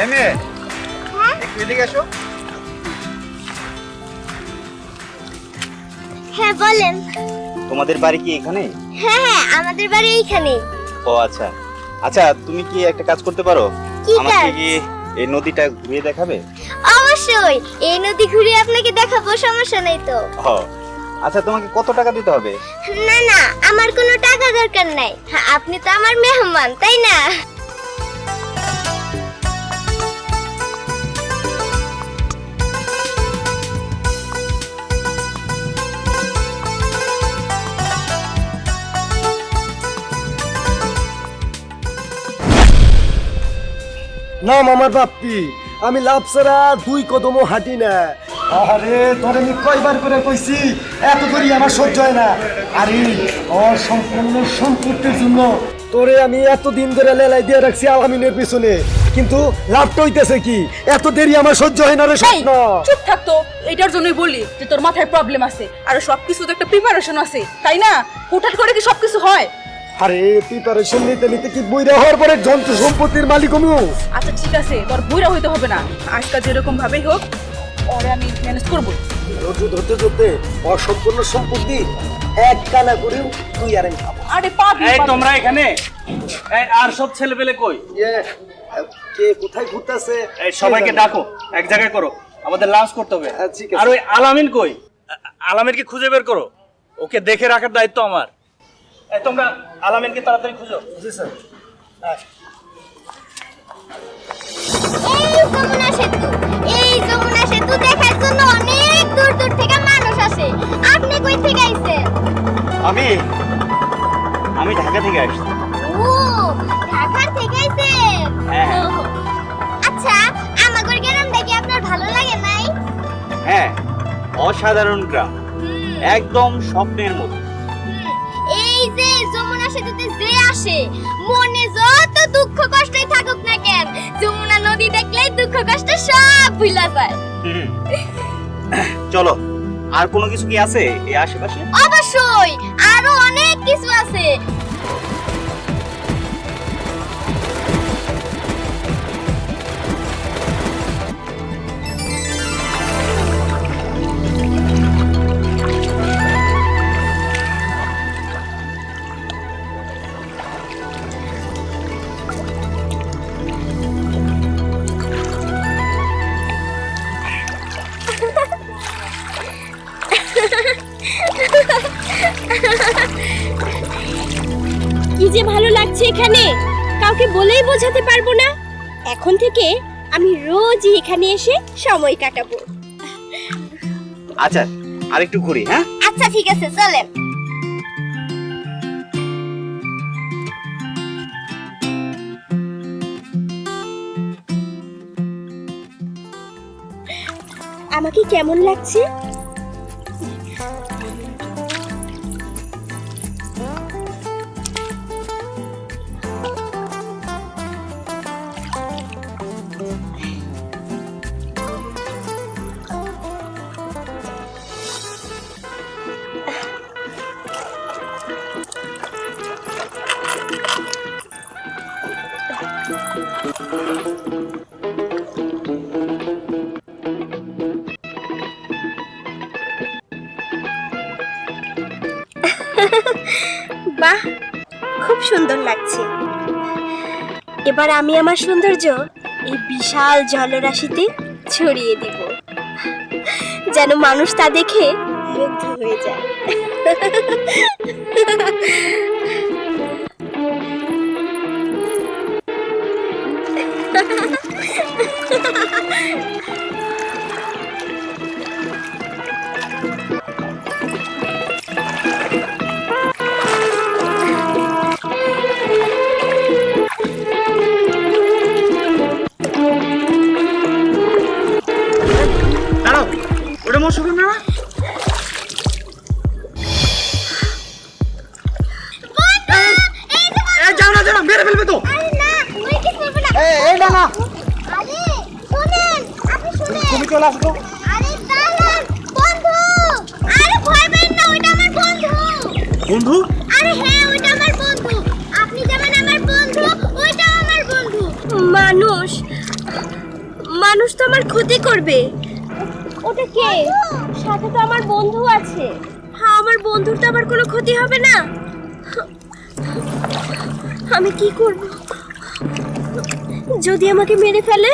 এই মেয়ে একটু এদিকে এসো। হ্যাঁ বলেন। তোমাদের বাড়ি কি এখানে? হ্যাঁ হ্যাঁ আমাদের বাড়ি এইখানে। ও আচ্ছা। আচ্ছা তুমি কি একটা কাজ করতে পারো? কি আমাকে কি এই নদীটা ঘুরিয়ে দেখাবে? অবশ্যই এই নদী ঘুরে আপনাকে দেখাবো সমস্যা নেই তো। ও আচ্ছা তোমাকে কত টাকা দিতে হবে? না না আমার কোনো টাকা দরকার নাই। হ্যাঁ, আপনি তো আমার মেহমান তাই না? না মামার বাপ্পি। আমি লাভ ছাড়া দুই কদমও হাঁটি না। আরে তোরে আমি কয়বার করে কইছি এত করি আমার সহ্য হয় না। আরে অসম্পূর্ণ সম্পত্তির জন্য তোরে আমি এত দিন ধরে লেলাই দিয়ে রাখছি আলামিনের পিছনে। কিন্তু লাভটা হইতেছে কি? এত দেরি আমার সহ্য হয় না রে স্বপ্ন। চুপ থাকতো এটার জন্যই বলি যে তোর মাথায় প্রবলেম আছে। আর সবকিছু তো একটা প্রিপারেশন আছে তাই না? হুটহাট করে কি সবকিছু হয়? আরে প্রিপারেশন নিতে নিতে কি বইরা হওয়ার পরে যন্ত্র সম্পত্তির মালিক আমিও আচ্ছা ঠিক আছে তোর বইরা হইতে হবে না। আজকাল যেরকম ভাবেই হোক ওরে আমি ম্যানেজ করব। ধৈর্য ধরতে ধরতে অসম্পূর্ণ সম্পত্তি এক কানা করেও তুই আর আমি খাব আরে পাবি এই তোমরা এখানে? এই আর সব ছেলেপেলে কই? ইয়ে, কে কোথায় ঘুরতেছে? এই সবাইকে ডাকো এক জায়গায় করো। আমাদের লাঞ্চ করতে হবে। হ্যাঁ, ঠিক আছে। আর ওই আলামিন কই? আ- আলামিনকে খুঁজে বের করো। ওকে দেখে রাখার দায়িত্ব আমার। তোমরা আলামিনকে তাড়াতাড়ি খুঁজো। জি স্যার। এই যমুনা সেতু এই যমুনা সেতু দেখার জন্য অনেক দূর দূর থেকে মানুষ আসে। আপনি কই থেকে আইছেন? আমি আমি ঢাকা থেকে আসছি। ও ঢাকার থেকে আইছেন? হ্যাঁ। আচ্ছা আমাগর গ্রামটা কি আপনার ভালো লাগে নাই? হ্যাঁ অসাধারণ গ্রাম। একদম স্বপ্নের মতো। সেতুতে যে আসে মনে যত দুঃখ কষ্টই থাকুক না কেন যমুনা নদী দেখলেই দুঃখ কষ্ট সব ভুলা যায়। চলো আর কোনো কিছু কি আছে এই আশেপাশে অবশ্যই আমি রোজই এখানে এসে সময় কাটাবো। আচ্ছা আর একটু ঘুরি হ্যাঁ? আচ্ছা ঠিক আছে চলেন। আমাকে কেমন লাগছে? সুন্দর লাগছে। এবার আমি আমার সৌন্দর্য এই বিশাল জলরাশিতে ছড়িয়ে দিব। যেন মানুষ তা দেখে মুগ্ধ হয়ে যায়। দাঁড়াও ওটা মশুর না এই যাও না যাও না মেরে ফেলবে তো। এই না না। তুমি চলে আসো বন্ধু? আরে হ্যাঁ ওইটা আমার বন্ধু। আপনি যেমন আমার বন্ধু ওইটাও আমার বন্ধু। মানুষ মানুষ তো আমার ক্ষতি করবে। ওটা কে? সাথে তো আমার বন্ধু আছে। হ্যাঁ আমার বন্ধুর তো আমার কোনো ক্ষতি হবে না। আমি কি করব? যদি আমাকে মেরে ফেলে?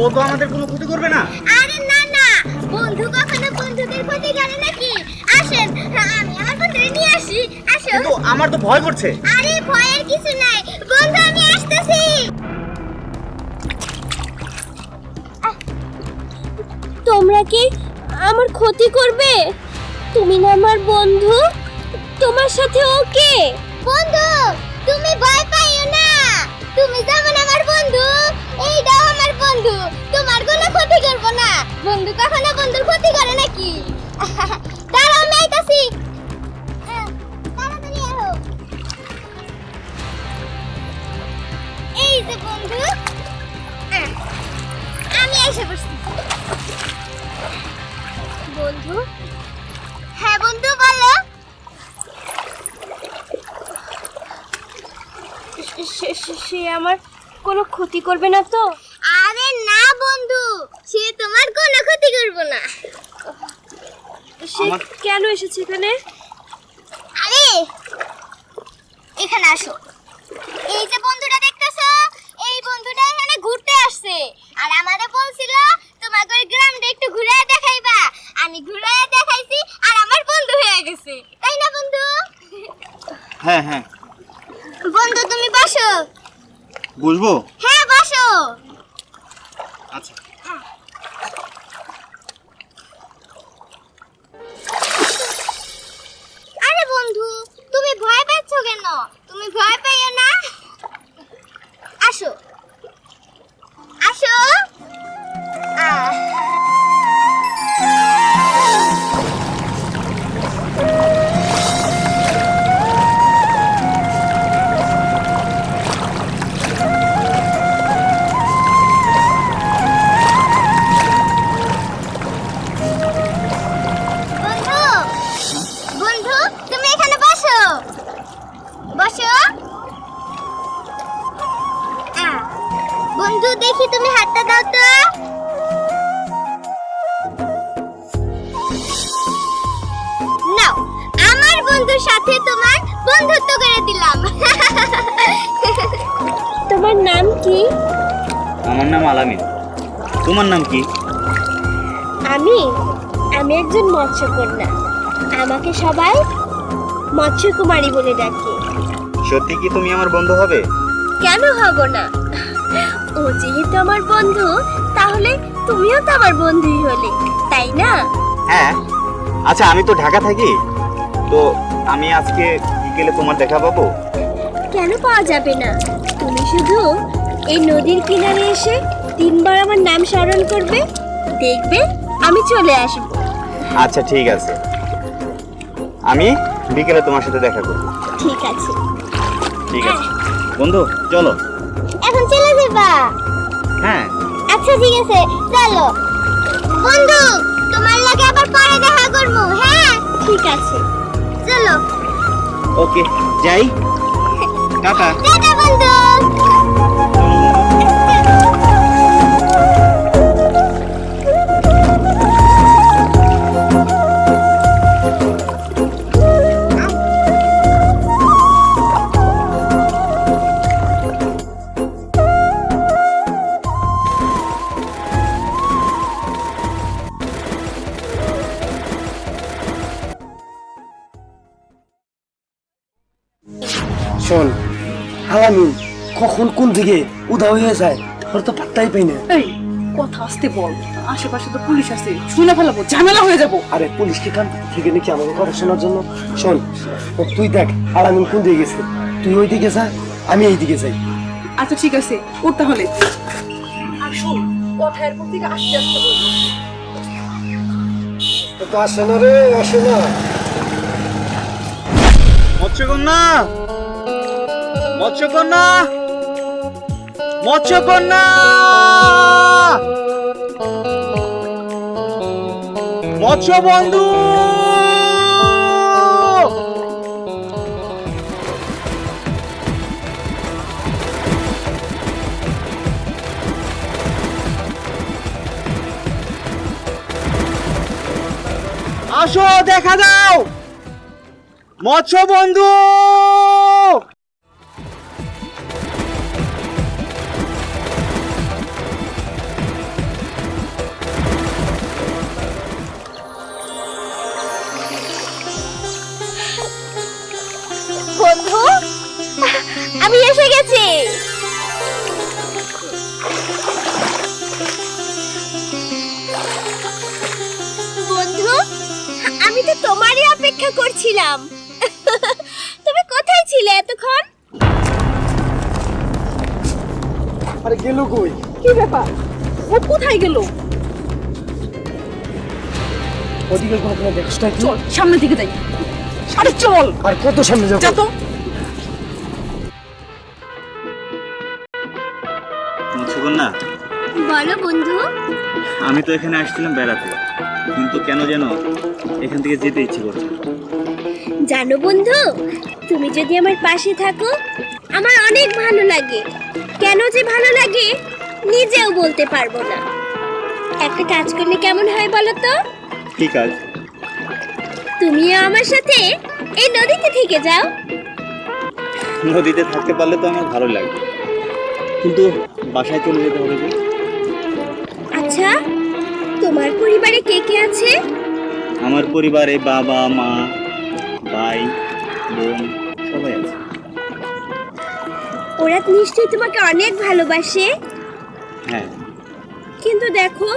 ও তো আমাদের কোনো ক্ষতি করবে না। আরে না না। বন্ধু কখনো বন্ধুদের ক্ষতি করে নাকি? আসেন আমি আমার বন্ধুরে নিয়ে আসি। আসো। কিন্তু আমার তো ভয় করছে। আরে ভয়ের কিছু নাই। বন্ধু আমি আসতেছি। তোমরা কি আমার ক্ষতি করবে? তুমি না আমার বন্ধু? তোমার সাথে ওকে বন্ধু, তুমি ভয় পাইও না। তুমি যেমন আমার বন্ধু, এইটাও আমার বন্ধু। তোমার কোনো ক্ষতি করব না। বন্ধু কখনো বন্ধুর ক্ষতি করে নাকি? দাঁড়াও, আমি আইতাছি। এই যে বন্ধু। আমি এসে পড়ছি আমার কোনো ক্ষতি করবে না তো? আরে না বন্ধু সে তোমার কোনো ক্ষতি করবে না। সে কেন এসেছে এখানে? আরে এখানে আসো। এই যে বন্ধুটা দেখতেছো এই বন্ধুটা এখানে ঘুরতে আসছে। আর আমারে বলছিল তোমাকে ওই গ্রামটা একটু ঘুরায় দেখাইবা। আমি ঘুরায় দেখাইছি আর আমার বন্ধু হয়ে গেছে। তাই না বন্ধু? হ্যাঁ হ্যাঁ। বন্ধু তুমি বসো। বুঝব হ্যাঁ বসো। আচ্ছা। আরে বন্ধু তুমি ভয় পাচ্ছ কেন? তুমি ভয় পাইও না? আসো। মৎস্যকন্যা আমাকে সবাই মৎস্যকুমারী বলে ডাকে। সত্যি কি তুমি আমার বন্ধু হবে? কেন হব না? ও যেহেতু আমার বন্ধু তাহলে তুমিও তো আমার বন্ধুই হলে তাই না? হ্যাঁ। আচ্ছা আমি তো ঢাকা থাকি। তো আমি আজকে বিকেলে তোমার দেখা পাবো? কেন পাওয়া যাবে না? তুমি শুধু এই নদীর কিনারে এসে তিনবার আমার নাম স্মরণ করবে দেখবে আমি চলে আসব। আচ্ছা ঠিক আছে। আমি বিকেলে তোমার সাথে দেখা করব। ঠিক আছে। ঠিক আছে। বন্ধু চলো। এখন চলে যাবা? হ্যাঁ। আচ্ছা ঠিক আছে। চলো। বন্ধু তোমার লাগে আবার পরে দেখা করব। হ্যাঁ ঠিক আছে। চলো। ওকে যাই। টাটা। টাটা। শোন আলামিন কখন কোন দিকে উদা হয়ে যায় ওর তো পাত্তাই পাই না। এই কথা আসতে বল। আশেপাশে তো পুলিশ আছে শুনে ফেলাবো ঝামেলা হয়ে যাব। আরে পুলিশকে কান থেকে নাকি আমাকে কথা শোনার জন্য? শোন ও তুই দেখ আলামিন কোন দিকে গেছে? তুই ওই দিকে যা আমি এই দিকে যাই। আচ্ছা ঠিক আছে উঠ তাহলে। আর শোন কথা এরপর থেকে আস্তে আস্তে বলব তো আসে না রে আসে না। মৎস্যকন্যা মৎস্যকন্যা! মৎস্যকন্যা! মৎস্য বন্ধু আসো দেখা দাও মৎস্য বন্ধু বন্ধু ওদিকে ঘটনা দেখছ না চল সামনের দিকে যাই। আরে চল! আর কত সামনে যাব? যা তো। মৎস্যকন্যা বলো বন্ধু। আমি তো এখানে আসছিলাম বেড়াতে। কিন্তু কেন যেন এখান থেকে যেতে ইচ্ছে করছে জানো বন্ধু তুমি যদি আমার পাশে থাকো আমার অনেক ভালো লাগে। কেন যে ভালো লাগে নিজেও বলতে পারব না। একটা কাজ করলে কেমন হয় বলো তো? ঠিক আছে। তুমিও আমার সাথে এই নদীতে থেকে যাও। নদীতে থাকতে পারলে তো আমার ভালো লাগবে। কিন্তু বাসায় চলে যেতে হবে যে। আচ্ছা তোমার পরিবারে কে কে আছে? আমার পরিবারে বাবা মা ভাই বোন সবাই আছে। ওরা নিশ্চয়ই তোমাকে অনেক ভালোবাসে। হ্যাঁ। কিন্তু দেখো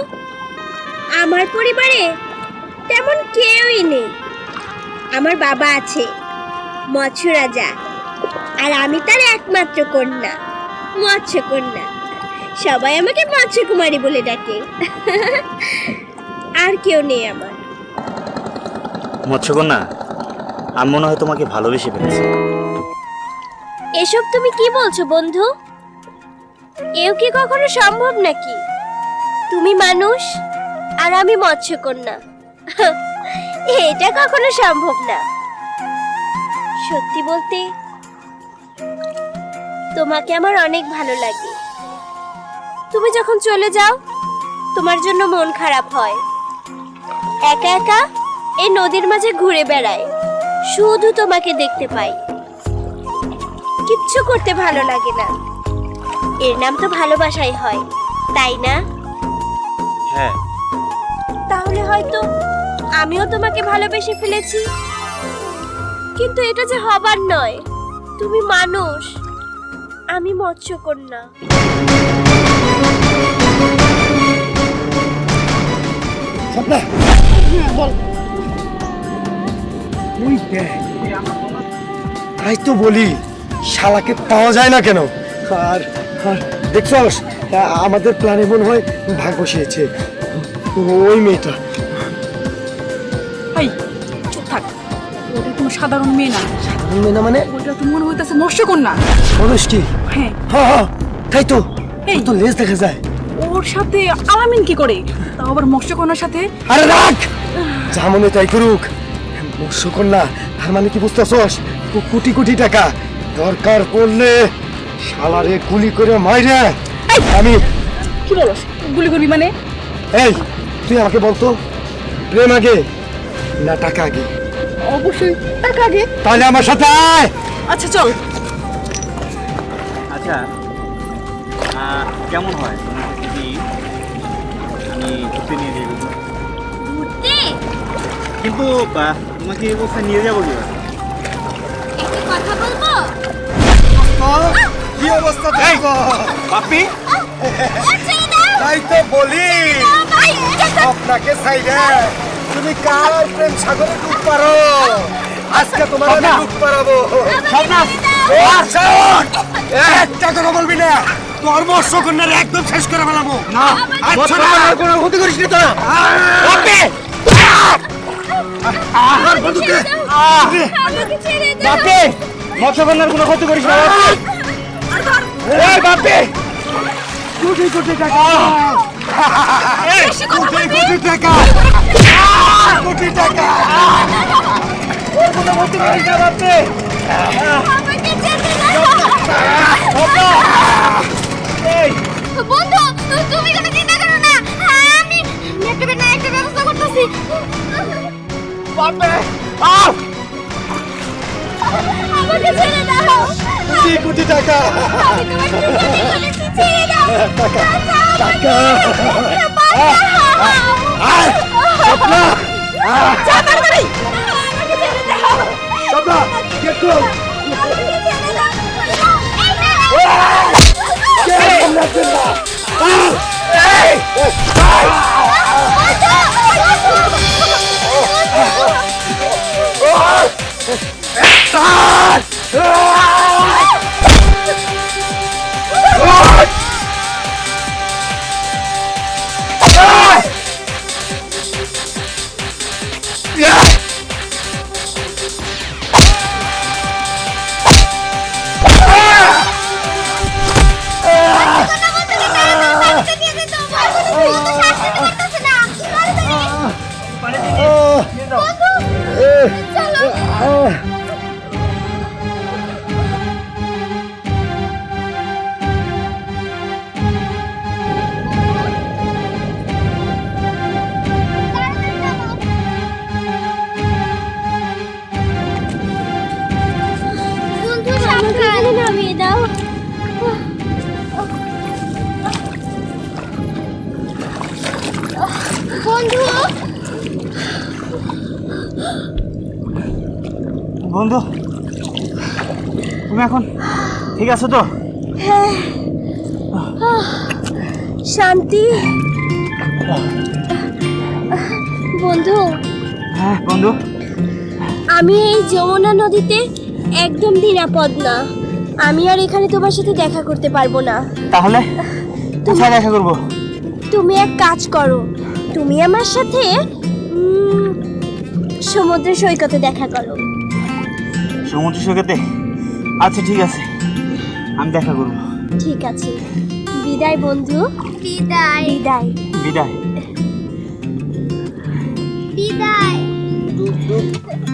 আমার পরিবারে তেমন কেউই নেই। আমার বাবা আছে মৎস্য রাজা। আর আমি তার একমাত্র কন্যা মৎস্য কন্যা। সবাই আমাকে মৎস্য কুমারী বলে ডাকে। আর কেউ নেই আমার। মৎস্যকন্যা আমি মনে হয় তোমাকে ভালোবেসে ফেলেছি। এসব তুমি কি বলছো বন্ধু? এও কি কখনো সম্ভব নাকি? তুমি মানুষ আর আমি মৎস্যকন্যা। এটা কখনো সম্ভব না। সত্যি বলতে, তোমাকে আমার অনেক ভালো লাগে। তুমি যখন চলে যাও, তোমার জন্য মন খারাপ হয়। একা একা এই নদীর মাঝে ঘুরে বেড়ায় শুধু তোমাকে দেখতে পাই। কিচ্ছু করতে ভালো লাগে না। এর নাম তো ভালোবাসাই হয়, তাই না? হ্যাঁ। তাহলে হয়তো আমিও তোমাকে ভালোবেসে ফেলেছি। কিন্তু এটা যে হবার নয়। তুমি মানুষ। আমি মৎস্যকন্যা। তাই তো বলি, শালাকে পাওয়া যায় না কেন? আর দেখছস আমাদের প্ল্যানে মনে হয় ভাগ বসিয়েছে ওই মেয়েটা। এই চুপ থাক। ওটা কোনো সাধারণ মেয়ে না। ওই মেয়ে না মানে? ওটা তো মনে হইতেছে মৎস্যকন্যা। বলিস কি হ্যাঁ। হ্যাঁ হ্যাঁ তাই তো। এই। তো লেজ দেখা যায়। ওর সাথে আলামিন কি করে? তাও আবার মৎস্যকন্যার সাথে? আরে রাখ! যা মনে তাই করুক। মৎস্যকন্যা তার মানে কি বুঝতেছস? কোটি কোটি টাকা। দরকার পড়লে শালারে গুলি করে মাইরে। আমি কি বলস? গুলি করবি মানে? এই তুই আমাকে বলতো প্রেম আগে না টাকা আগে? অবশ্যই টাকা আগে। তাহলে আমার সাথে আয়। আচ্ছা চল। আচ্ছা আহ, কেমন হয়? যদি আমি ঘুরতে নিয়ে যাই ঘুরতে? কিন্তু তোমাকে এই অবস্থায় নিয়ে যাব একটা কথা বলব? অবস্থা দেখো? বাপ্পি তাই তো বলি। আপনাকে সাইডে তুমি কার প্রেম সাগরে ডুব পারো? আজকে তোমার আমি ডুব পারাবো। একটা কথা বলবি না তোর একদম শেষ করে ফেলাবো। না। আচ্ছা না। কোনো ক্ষতি করিস না তোরা বাপি আমার বন্ধুকে মৎস্যকন্যার কোনো ক্ষতি করিস না এই বাপি। কোটি কোটি টাকা। কোটি কোটি টাকা কোটি টাকা। ওর কোনো ক্ষতি করিস না বন্ধু তুমি কোনো চিন্তা করো না? আমি আমি একটা না একটা ব্যবস্থা করতেছি। আমাকে ছেড়ে দাও কোটি কোটি টাকা আমি তোমার কি ক্ষতি করেছি ছেড়ে দাও টাকা টাকা আয় স্বপ্না যা তাড়াতাড়ি আমাকে ছেড়ে দাও স্বপ্না গেট ক্লোজ আমাকে ছেড়ে দাও এই বন্ধু। তুমি এখন ঠিক আছো তো? শান্তি। বন্ধু। হ্যাঁ বন্ধু। আমি এই যমুনা নদীতে একদম নিরাপদ না। আমি আর এখানে তোমার সাথে দেখা করতে পারব না। তাহলে? কোথায় দেখা করব। তুমি এক কাজ করো। তুমি আমার সাথে সমুদ্র সৈকতে দেখা করো। সমুদ্র সৈকতে? আচ্ছা ঠিক আছে। আমি দেখা করব। ঠিক আছে। বিদায় বন্ধু। বিদায়। বিদায়। বিদায়। বিদায়।